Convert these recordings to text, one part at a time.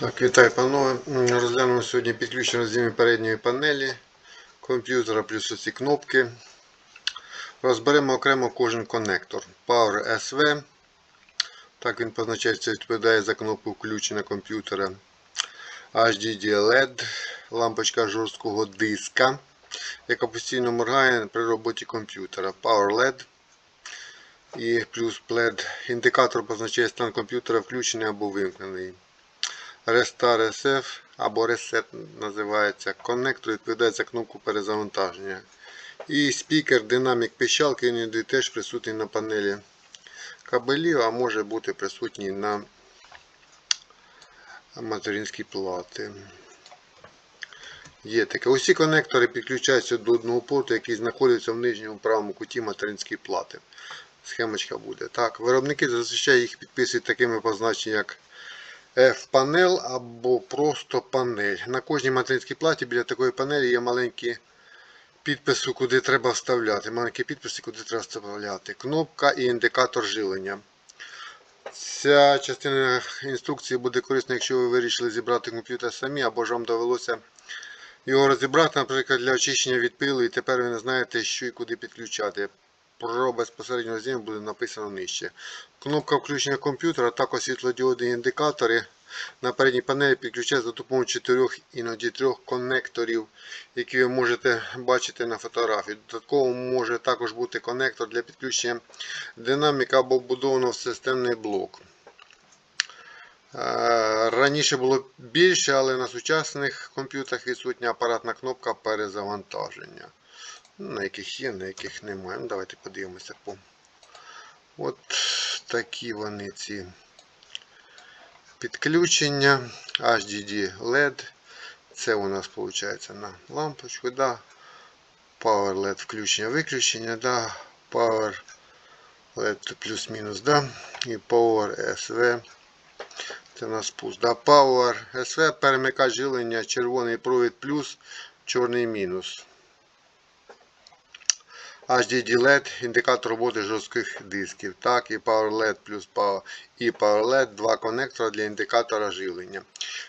Так, вітаю, панове. Розглянемо сьогодні підключення роздільної передньої панелі комп'ютера плюс оці кнопки. Розберемо окремо кожен конектор. Power SV. Так він позначається, відповідає за кнопку включення комп'ютера. HDD LED, лампочка жорсткого диска, яка постійно моргає при роботі комп'ютера. Power LED і плюс LED. Індикатор позначає стан комп'ютера включений або вимкнений. Restart SF або Reset називається. Коннектор відповідає за кнопку перезавантаження. І спікер, динамік пищалки він теж присутній на панелі кабелів, а може бути присутній на материнській плати. Є таке. Усі конектори підключаються до одного порту, який знаходиться в нижньому правому куті материнської плати. Схемочка буде. Так, Виробники зазвичай їх підписують такими позначеннями, як F-панел або просто панель. На кожній материнській платі біля такої панелі є маленькі підписи, куди треба вставляти. Маленькі підписи, куди треба вставляти. Кнопка і індикатор жилення. Ця частина інструкції буде корисна, якщо ви вирішили зібрати комп'ютер самі, або ж вам довелося його розібрати, наприклад, для очищення від пилу, і тепер ви не знаєте, що і куди підключати. Про безпосередньо розділення буде написано нижче. Кнопка включення комп'ютера, також світлодіодні індикатори на передній панелі підключаються за допомогою чотирьох іноді трьох конекторів, які ви можете бачити на фотографії. Додатково може також бути конектор для підключення динаміка або вбудованого в системний блок. Е, Раніше було більше, але на сучасних комп'ютерах відсутня апаратна кнопка перезавантаження. Ну, На яких є, на яких немає. Ну, давайте подивимося по. От такі вони ці підключення. HDD LED. Це у нас виходить на лампочку. Да. Power LED включення-виключення. Да. Power LED плюс-мінус. Да. І Power SV. Це у нас спуск. Да. Power SV перемикач жилення, червоний провід плюс, чорний мінус. HDD LED, індикатор роботи жорстких дисків. Так, і Power LED плюс Power, і Power LED, два конектора для індикатора живлення.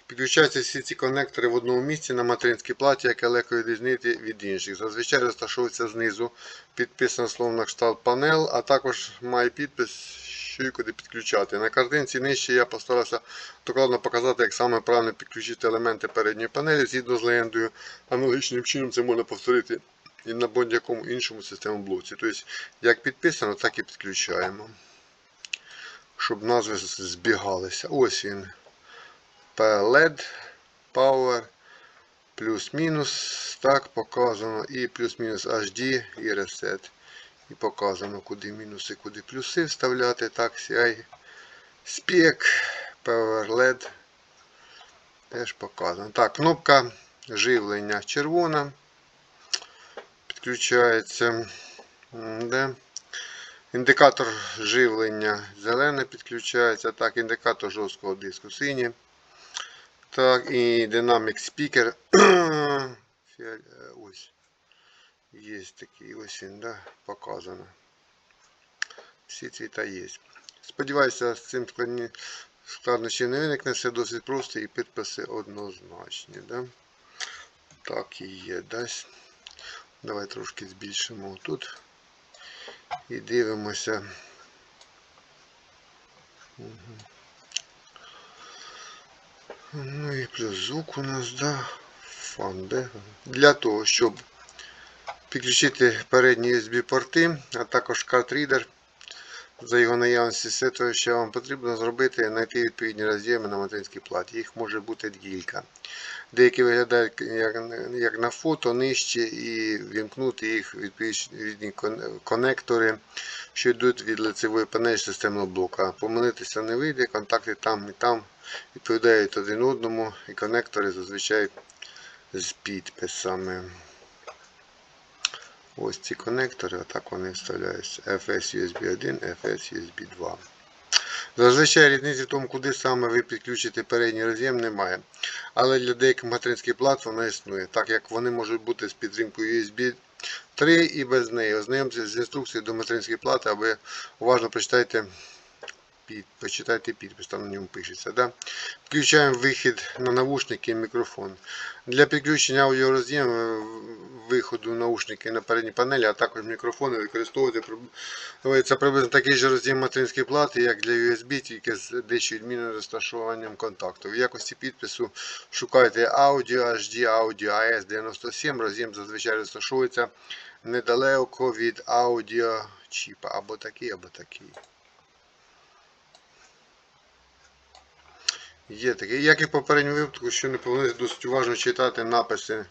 Підключаються всі ці конектори в одному місці на материнській платі, яке легко відрізнити від інших. Зазвичай розташовується знизу, підписано слово на кшталт панел, а також має підпис, що і куди підключати. На картинці нижче я постарався докладно показати, як саме правильно підключити елементи передньої панелі згідно з легендою. Аналогічним чином це можна повторити і на будь-якому іншому системному блоці. Тобто, як підписано, так і підключаємо. Щоб назви збігалися. Ось він. PLED, Power, плюс-мінус. Так, показано. І плюс-мінус HD і Reset. І показано, куди мінуси, куди плюси вставляти. Так, CI Spec, Power LED. Теж показано. Так, кнопка живлення червона підключається. Де? Індикатор живлення зелене підключається. Так, індикатор жорсткого диску синій. Так, і динамік спікер. Ось. Є такий ось він, да, показано. Всі цвіта є. Сподіваюся, з цим складні складнощів не виникне, все досить просто і підписи однозначні. Да? Так і є. Дасть. Давай трошки збільшимо тут і дивимося. Ну і плюс звук у нас, да, фан, де? Для того, щоб підключити передні USB порти, а також картрідер. За його наявності все те, що вам потрібно зробити, знайти відповідні роз'єми на материнській платі. Їх може бути кілька. Деякі виглядають як, на фото нижче і вімкнути їх відповідні конектори, що йдуть від лицевої панелі системного блока. Помилитися не вийде, контакти там і там відповідають один одному, і конектори зазвичай з підписами. Ось ці конектори, отак вони вставляються. FS USB 1, FS USB 2. Зазвичай різниці в тому, куди саме ви підключите передній роз'єм, немає. Але для деяких материнських плат вона існує, так як вони можуть бути з підтримкою USB 3 і без неї. Ознайомтеся з інструкцією до материнської плати, аби уважно прочитайте почитайте підпис, там на ньому пишеться. Да? Включаємо вихід на навушники і мікрофон. Для підключення аудіороз'єму е, виходу наушники на передній панелі, а також мікрофони використовувати приблизно такий же роз'єм материнської плати, як для USB, тільки з дещо відмінним розташуванням контакту. В якості підпису шукайте Audio HD, Audio AS97. Роз'єм зазвичай розташовується недалеко від аудіочіпа. Або такий, або такий. Є такий. Як і в попередньому випадку, що не повинні досить уважно читати написи.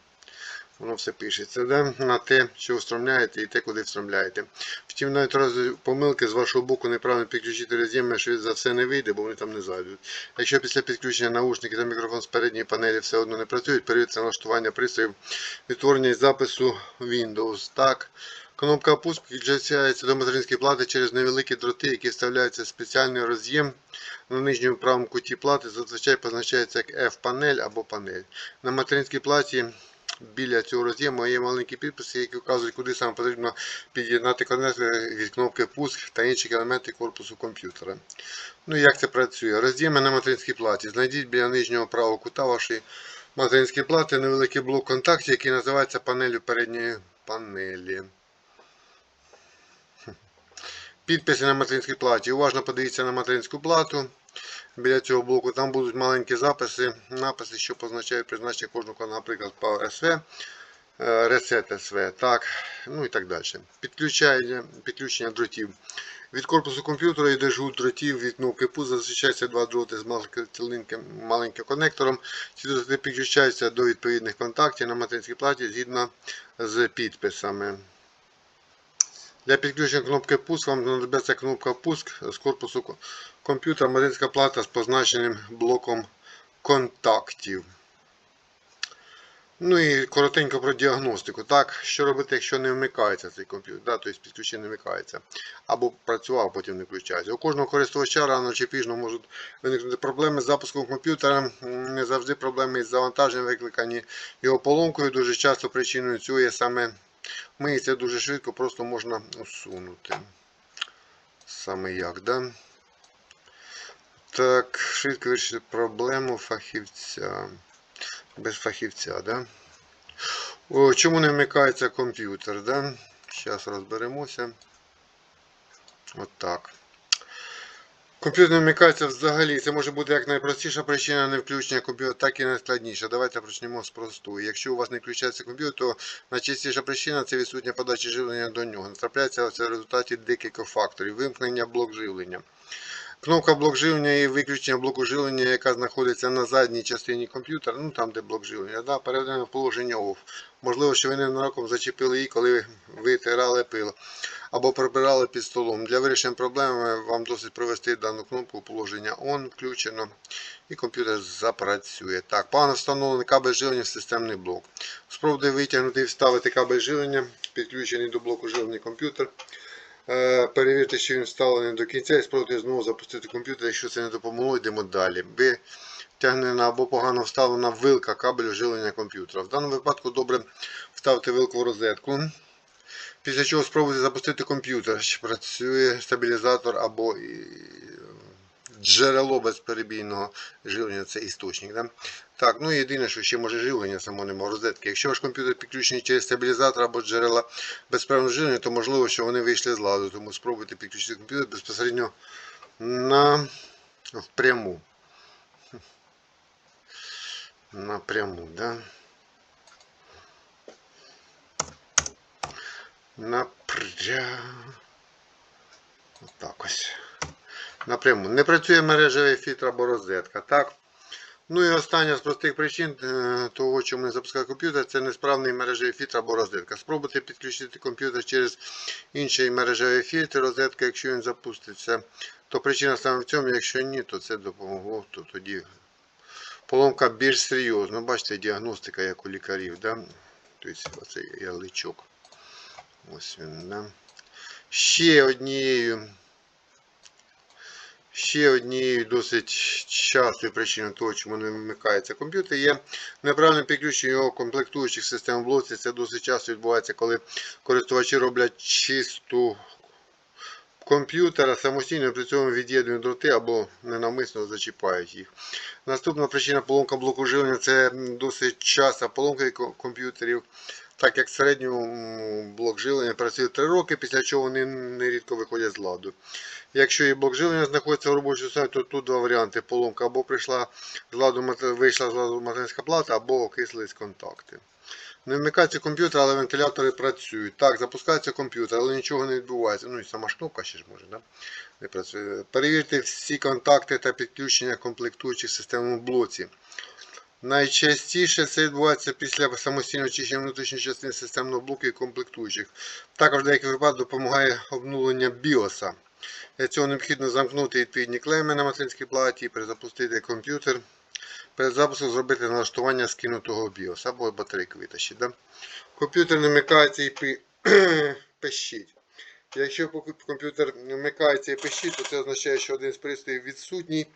Воно все пишеться, да? на те, що встромляєте і те, куди встромляєте. Втім, навіть раз помилки з вашого боку неправильно підключити роз'єми, що за все не вийде, бо вони там не зайдуть. Якщо після підключення наушники та мікрофон з передньої панелі все одно не працюють, перевірте налаштування пристроїв відтворення і запису Windows. Так. Кнопка пуск підключається до материнської плати через невеликі дроти, які вставляються в спеціальний роз'єм на нижньому правому куті плати, зазвичай позначається як F-панель або панель. На материнській платі біля цього роз'єму є маленькі підписи, які вказують, куди саме потрібно під'єднати конектор від кнопки пуск та інші елементи корпусу комп'ютера. Ну і як це працює? Роз'єми на материнській платі. Знайдіть біля нижнього правого кута вашої материнської плати невеликий блок контактів, який називається панелью передньої панелі. Підписи на материнській платі. Уважно подивіться на материнську плату. Біля цього блоку там будуть маленькі записи, написи, що позначають призначення кожного наприклад, Power SV, е, Reset SV, так, ну і так далі. Підключення, підключення дротів. Від корпусу комп'ютера йде жгут дротів від кнопки зустрічаються два дроти з маленьким, маленьким конектором. Ці дроти підключаються до відповідних контактів на материнській платі згідно з підписами. Для підключення кнопки пуск вам знадобиться кнопка пуск з корпусу комп'ютера, материнська плата з позначеним блоком контактів. Ну і коротенько про діагностику. Так, що робити, якщо не вмикається цей комп'ютер, да, тобто підключення не вмикається. Або працював, потім не включається. У кожного користувача рано чи пізно можуть виникнути проблеми з запуском комп'ютера. Не завжди проблеми із завантаженням викликані його поломкою. Дуже часто причиною цього є саме Миється дуже швидко, просто можна усунути. Саме як, да? Так, швидко вирішити проблему фахівця. Без фахівця, да? О, чому не вмикається комп'ютер, да? Зараз розберемося. От. Комп'ютер не вмикається взагалі. Це може бути як найпростіша причина не включення комп'ютера, так і найскладніша. Давайте почнемо з простої. Якщо у вас не включається комп'ютер, то найчастіша причина це відсутня подача живлення до нього. Трапляється це в результаті декількох факторів. Вимкнення блок живлення. Кнопка блок живлення і виключення блоку живлення, яка знаходиться на задній частині комп'ютера, ну там де блок живлення, да, переведено в положення OFF. Можливо, що ви ненароком зачепили її, коли витирали пил або прибирали під столом. Для вирішення проблеми вам досить провести дану кнопку положення ON включено і комп'ютер запрацює. Так, погано встановлений кабель живлення в системний блок. Спробуйте витягнути і вставити кабель живлення, підключений до блоку живлення комп'ютер. Е, Перевірте, що він вставлений до кінця і спробуйте знову запустити комп'ютер. Якщо це не допомогло, йдемо далі. Витягнена або погано вставлена вилка кабелю живлення комп'ютера. В даному випадку добре вставити вилку в розетку. Після чого спробуйте запустити комп'ютер. Чи працює стабілізатор або джерело безперебійного живлення, це істочник. Да? Так, ну і єдине, що ще може живлення само немає розетки. Якщо ваш комп'ютер підключений через стабілізатор або джерела безперервного живлення, то можливо, що вони вийшли з ладу. Тому спробуйте підключити комп'ютер безпосередньо на впряму. Напряму, да? Напря... Отак ось. Напряму. Не працює мережевий фільтр або розетка. Так? Ну і остання з простих причин е, того, чому не запускає комп'ютер, це несправний мережевий фільтр або розетка. Спробуйте підключити комп'ютер через інший мережевий фільтр, розетка, якщо він запуститься, то причина саме в цьому, якщо ні, то це допомогло, то тоді поломка більш серйозна. Бачите, діагностика, як у лікарів. Да? Тобто оцей ярличок. Ось він, да? Ще однією. Ще однією досить частою причиною того, чому не вимикається комп'ютер, є неправильне підключення його комплектуючих систем блоці. Це досить часто відбувається, коли користувачі роблять чисту комп'ютера самостійно при цьому від'єднують дроти або ненавмисно зачіпають їх. Наступна причина поломка блоку живлення це досить часта поломка комп'ютерів, так як в середньому блок живлення працює 3 роки, після чого вони нерідко виходять з ладу. Якщо і блок живлення знаходиться в робочому стані, то тут два варіанти. Поломка або прийшла з ладу, вийшла з ладу материнська плата, або окислились контакти. Не вмикається комп'ютер, але вентилятори працюють. Так, запускається комп'ютер, але нічого не відбувається. Ну і сама кнопка ще ж може, да? не працює. Перевірте всі контакти та підключення комплектуючих в системному блоці. Найчастіше це відбувається після самостійного очищення внутрішньої частини системного блоку і комплектуючих. Також в деяких випадках допомагає обнулення BIOS. Для цього необхідно замкнути відповідні клейми на материнській платі, перезапустити комп'ютер. Перед запуском зробити налаштування скинутого BIOS або батарейку витащити. Да? Комп'ютер не вмикається і пи- пищить. Якщо комп'ютер не вмикається і пищить, то це означає, що один з пристроїв відсутній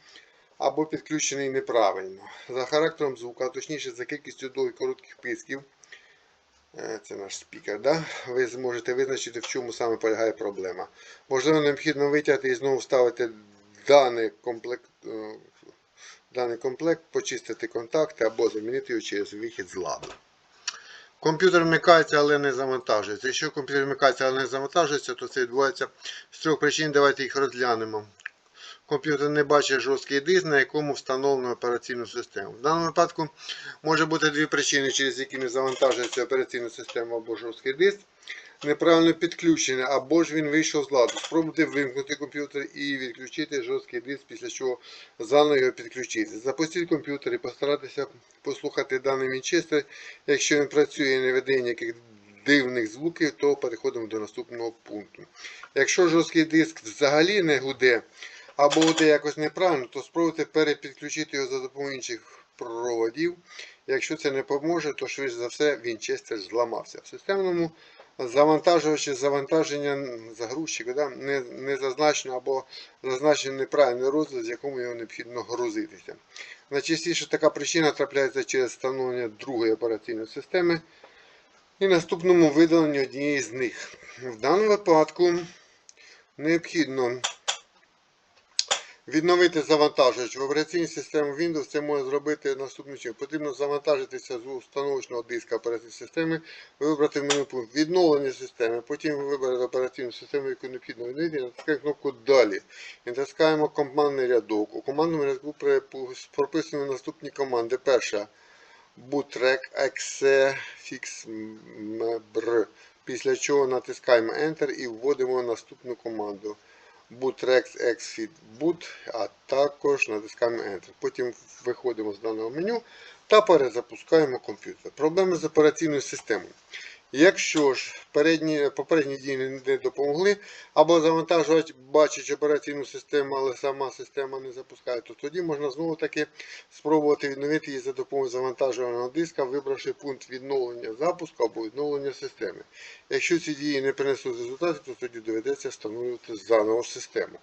або підключений неправильно. За характером звука, а точніше за кількістю довгих коротких писків. Е, Це наш спікер, да? ви зможете визначити, в чому саме полягає проблема. Можливо, необхідно витягти і знову вставити даний комплект, е, даний комплект, почистити контакти або замінити його через вихід з ладу. Комп'ютер вмикається, але не завантажується. Якщо комп'ютер вмикається, але не завантажується, то це відбувається з трьох причин. Давайте їх розглянемо. Комп'ютер не бачить жорсткий диск, на якому встановлено операційну систему. В даному випадку може бути дві причини, через які не завантажується операційна система або жорсткий диск. Неправильно підключене, або ж він вийшов з ладу. Спробуйте вимкнути комп'ютер і відключити жорсткий диск, після чого заново його підключити. Запустіть комп'ютер і постарайтеся послухати даний вінчестер. Якщо він працює і не видає ніяких дивних звуків, то переходимо до наступного пункту. Якщо жорсткий диск взагалі не гуде, або гуде якось неправильно, то спробуйте перепідключити його за допомогою інших проводів. Якщо це не поможе, то швидше за все вінчестер зламався. В системному завантажувачі завантаження загрузчика да, не, не зазначено або зазначений неправильний розгляд, з якому його необхідно грузитися. Найчастіше така причина трапляється через встановлення другої операційної системи і наступному видаленні однієї з них. В даному випадку необхідно Відновити завантажувач в операційній системі Windows це може зробити наступним чином. Потрібно завантажитися з установочного диска операційної системи, вибрати в меню пункт відновлення системи, потім ви виберете операційну систему, яку необхідно відновити, натискаємо кнопку Далі. І натискаємо командний рядок. У командному рядку прописані наступні команди. Перша bootrec exe fix mbr. Після чого натискаємо Enter і вводимо наступну команду bootrex exfit boot, а також натискаємо Enter. Потім виходимо з даного меню та перезапускаємо комп'ютер. Проблеми з операційною системою. Якщо ж передні, попередні дії не- допомогли, або завантажувач бачить операційну систему, але сама система не запускає, то тоді можна знову таки спробувати відновити її за допомогою завантажуваного диска, вибравши пункт відновлення запуску або відновлення системи. Якщо ці дії не принесуть результатів, то тоді доведеться встановлювати заново систему.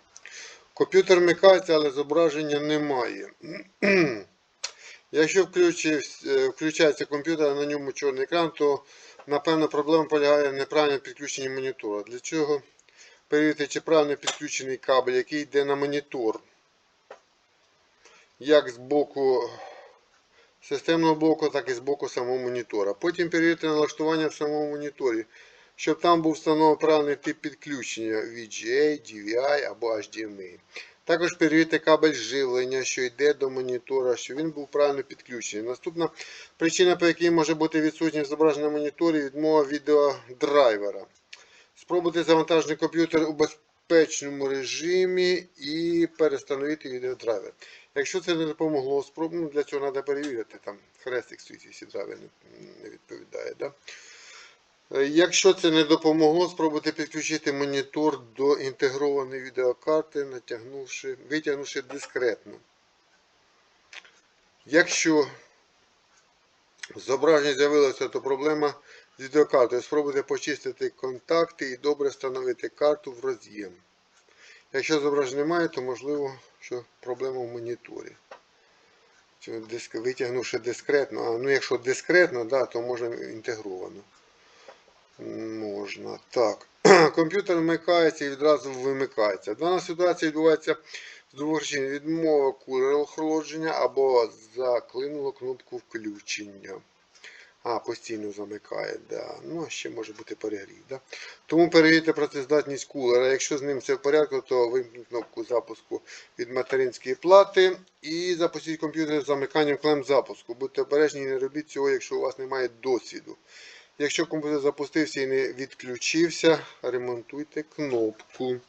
Комп'ютер вмикається, але зображення немає. Якщо е, включається комп'ютер, на ньому чорний екран, то напевно проблема полягає в неправильному підключенні монітора. Для чого перевірити, чи правильно підключений кабель, який йде на монітор. Як з боку системного блоку, так і з боку самого монітора. Потім перевірити налаштування в самому моніторі, щоб там був встановлений правильний тип підключення VGA, DVI або HDMI. Також перевірити кабель живлення, що йде до монітора, щоб він був правильно підключений. Наступна причина, по якій може бути відсутність зображення на моніторі, відмова відеодрайвера. Спробуйте завантажений комп'ютер у безпечному режимі і перестановити відеодрайвер. Якщо це не допомогло, спроб... ну, для цього треба перевірити. Там хрестик стоїть, якщо драйвер не відповідає. Да? Е, Якщо це не допомогло, спробуйте підключити монітор до інтегрованої відеокарти, натягнувши, витягнувши дискретно. Якщо зображення з'явилося, то проблема з відеокартою. Спробуйте почистити контакти і добре встановити карту в роз'єм. Якщо зображення немає, то можливо, що проблема в моніторі. Витягнувши дискретно, а ну якщо дискретно, да, то можна інтегровано. Можна. Так. комп'ютер вмикається і відразу вимикається. Дана ситуація відбувається з двох причин. Відмова кулера охолодження або заклинуло кнопку включення. А, постійно замикає, да. Ну, ще може бути перегрів. Да? Тому перевірте працездатність кулера. Якщо з ним все в порядку, то вимкніть кнопку запуску від материнської плати і запустіть комп'ютер з замиканням клем запуску. Будьте обережні і не робіть цього, якщо у вас немає досвіду. Якщо комп'ютер запустився і не відключився, ремонтуйте кнопку.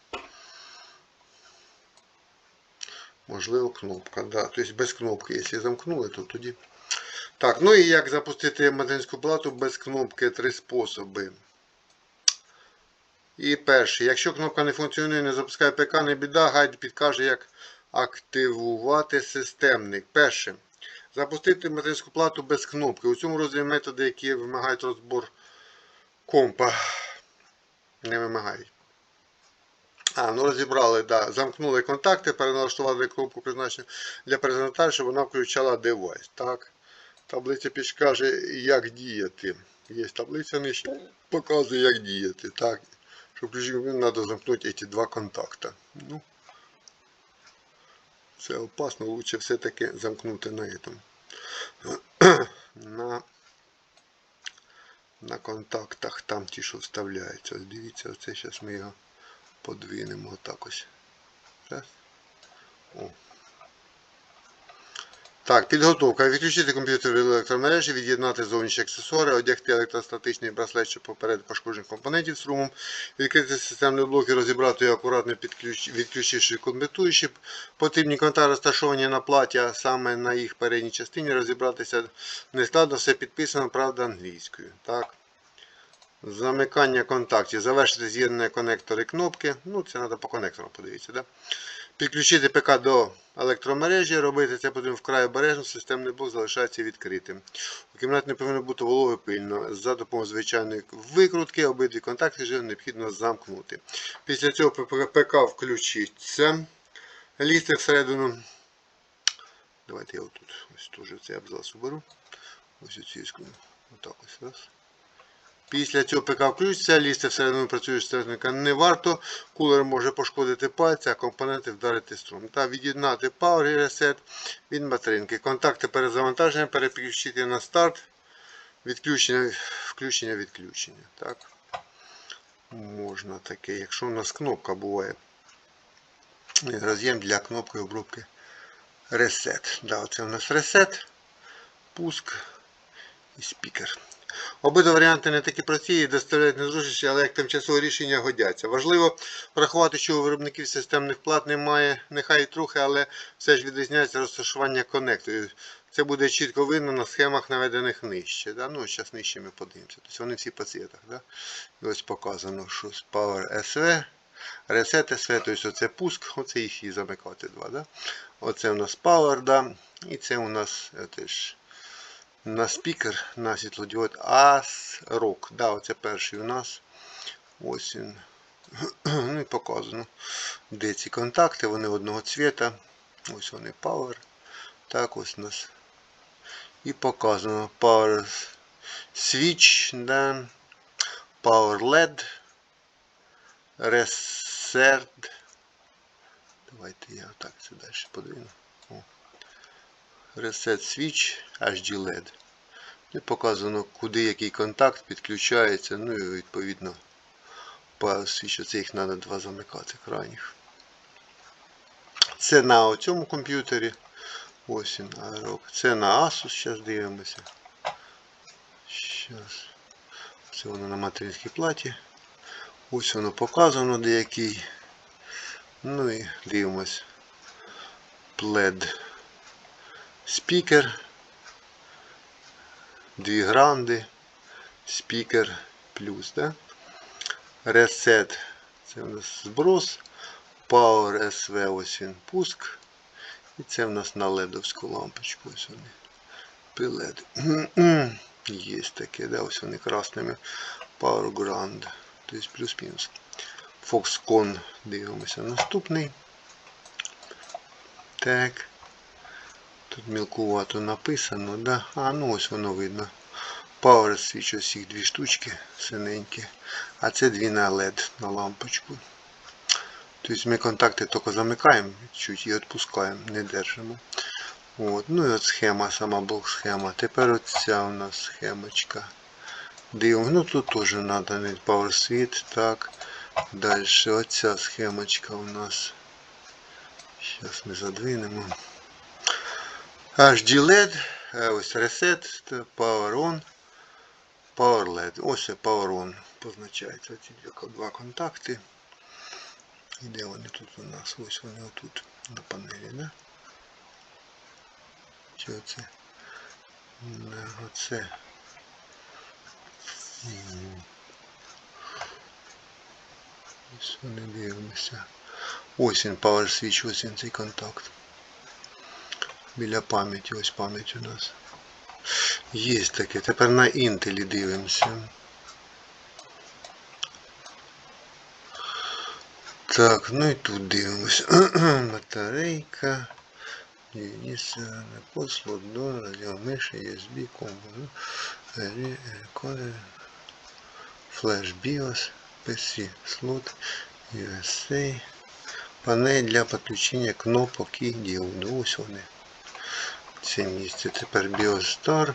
Можливо, кнопка. Да. Тобто без кнопки, якщо замкнули, то тоді. Так, ну і як запустити материнську плату без кнопки три способи. І перший. Якщо кнопка не функціонує, не запускає ПК, не біда, гайд підкаже, як активувати системник. Перше. Запустити материнську плату без кнопки. У цьому розділі методи, які вимагають розбор компа. Не вимагають. А, ну розібрали, да. Замкнули контакти, переналаштували кнопку призначення для презентації, щоб вона включала девайс. Так. Таблиця підкаже, як діяти. Є таблиця нижче, показує, як діяти. Так. Щоб включити треба замкнути ці два контакти. Ну, це опасно, лучше все-таки замкнути на этом. На, на контактах там ті, що вставляються. Дивіться, оце зараз ми його подвинемо отак ось. Раз. О. Так, підготовка. Відключити комп'ютер від електромережі, від'єднати зовнішні аксесуари, одягти електростатичний браслет, щоб попередити пошкодження компонентів струмом, відкрити системний блок і розібрати його акуратно підключ... відключивши конвертуючі. Потрібні контакти розташовані на платі, а саме на їх передній частині розібратися не складно, все підписано, правда, англійською. Так. Замикання контактів. Завершити з'єднання конектори кнопки. Ну, це треба по конекторам подивитися. Да? Підключити ПК до електромережі, робити це потрібно вкрай обережно, системний блок залишається відкритим. У кімнаті не повинно бути волого пильно. За допомогою звичайної викрутки обидві контакти вже необхідно замкнути. Після цього ПК включиться. Лізти всередину. Давайте я отут ось теж цей абзац уберу. Ось оцю. Отак ось раз. Після цього ПК включиться, лізти всередину працюючого середника не варто. Кулер може пошкодити пальці, а компоненти вдарити струм. Та від'єднати Power Reset від материнки. Контакти перед завантаженням переключити на старт. Відключення, включення, відключення. Так. Можна таке, якщо у нас кнопка буває. Роз'єм для кнопки обробки Reset. Да, Це у нас Reset, пуск і спікер. Обидва варіанти не такі прості і доставляють незручності, але як тимчасове рішення годяться. Важливо врахувати, що у виробників системних плат немає, нехай і трохи, але все ж відрізняється розташування конекторів. Це буде чітко видно на схемах, наведених нижче. Да? Ну, Зараз нижче ми подивимося. Тобто Вони всі по цвітах. Да? Ось показано, що Power SV, Reset SV, тобто оце пуск, оце їх і замикати два. Да? Оце у нас Power, да? і це у нас теж на спікер на світлодіод ASRock. Да, оце перший у нас. Ось він. Ну і показано. Де ці контакти, вони одного цвіта. Ось вони Power. Так, ось у нас. І показано Power Switch, да. Power LED. Reset. Давайте я так це далі подвину. Reset Switch HD LED. І показано, куди який контакт підключається. Ну і відповідно Power Switch. Це їх треба два замикати крайніх. Це на цьому комп'ютері. Ось він Aerox. Це на Asus, зараз дивимося. Щас. Це воно на материнській платі. Ось воно показано деякий. Ну і дивимось. Плед спікер, дві гранди, спікер плюс. Да? Reset це у нас зброс, Power SV ось він пуск. І це у нас на ледовську лампочку. Ось вони. Пилед. Є таке, да, ось вони красними. Power Grand. Тобто плюс-мінус. Foxconn дивимося наступний. Так. Тут мілкувато написано, да? А, ну ось воно видно. Power switch ось їх дві штучки синенькі. А це дві на LED на лампочку. Тобто ми контакти тільки замикаємо чуть і відпускаємо, не держимо. От. Ну і от схема, сама блок схема. Тепер оця у нас схемочка. Дивимо. Ну тут теж треба Power Switch. Так. Далі оця схемочка у нас. Зараз ми задвинемо. HD LED, е, ось Reset, це Power On, Power LED. Ось це Power On позначається. Ці дві- два контакти. І де вони тут у нас? Ось вони отут на панелі, да? Чи оце? Не, Оце. М. Ось вони дивимося. Ось він Power Switch, ось він цей контакт. Біля пам'яті, ось пам'ять у нас. Є таке. Тепер на інтелі дивимося. Так, ну і тут дивимося. Батарейка. Дивіться, послуг до радіомиші, USB, комбо. Рекордер. Флеш BIOS, PC, слот, USA. Панель для підключення кнопок і діоду. Ось вони. Це місце. Тепер BioStar.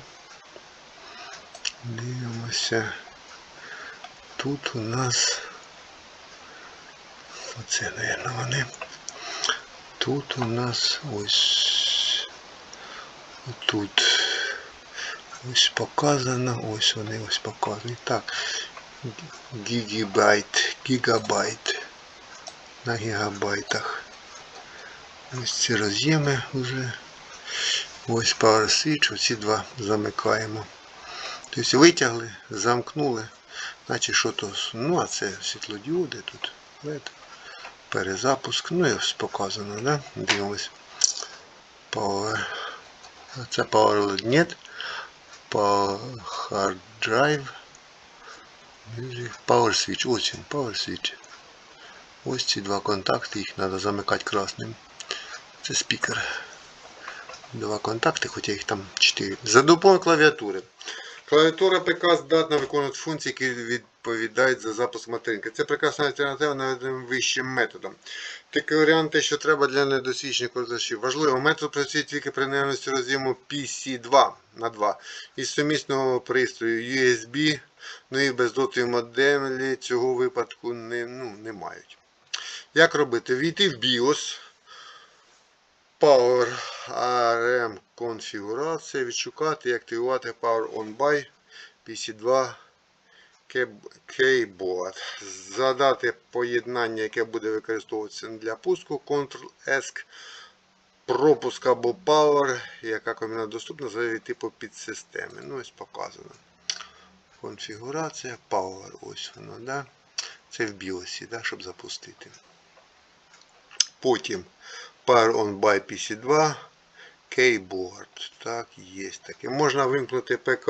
Дивимося. Тут у нас оце, наверное, вони. Тут у нас ось тут ось показано, ось вони ось показані. Так, гігабайт, гігабайт на гігабайтах. Ось ці роз'єми вже. Ось Power Switch, оці два замикаємо. Тобто витягли, замкнули, наче що то, ну а це світлодіоди тут, LED, перезапуск, ну і показано, да? Дивимось. Power. Це Power LED нет. Power Hard Drive. Power Switch. Ось він, Power Switch. Ось ці два контакти, їх треба замикати красним. Це спікер. Два контакти, хоча їх там 4. За допомогою клавіатури. Клавіатура ПК здатна виконувати функції, які відповідають за запуск материнки. Це прекрасна альтернатива наведеним вищим методом. Такі варіанти, що треба для недосвідчених користувачів. Важливо, метод працює тільки при наявності роз'єму PC2 на 2 із сумісного пристрою USB, ну і бездротові моделі цього випадку не, ну, не мають. Як робити? Війти в BIOS. Power ARM конфігурація, відшукати і активувати Power On By PC2 Keyboard. Задати поєднання, яке буде використовуватися для пуску Ctrl-S, пропуск або Power, яка комбінація доступна за типу підсистеми. Ну, ось показано. Конфігурація, Power, ось воно, да? Це в BIOS, да, щоб запустити. Потім Power on by PC2 Keyboard. Так, є таке. Можна вимкнути ПК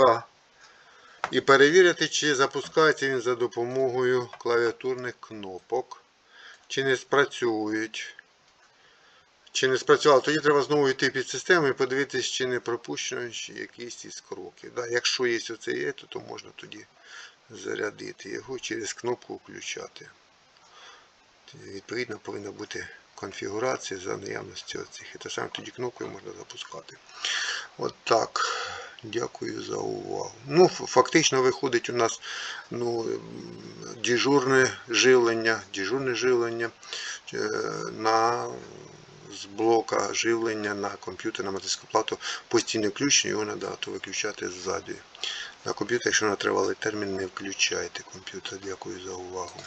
і перевірити, чи запускається він за допомогою клавіатурних кнопок. Чи не спрацюють. Чи не спрацювало, тоді треба знову йти під систему і подивитися, чи не пропущено якісь із кроків. Да, якщо є оце є, то, то можна тоді зарядити його через кнопку включати. Відповідно, повинна бути конфігурація за наявності оцих. І те саме тоді кнопкою можна запускати. От так. Дякую за увагу. Ну, фактично виходить у нас ну, м, дежурне живлення, дежурне живлення е, на з блока живлення на комп'ютер, на материнську плату постійне включення, його треба виключати ззаду. На комп'ютер, якщо на тривалий термін, не включайте комп'ютер. Дякую за увагу.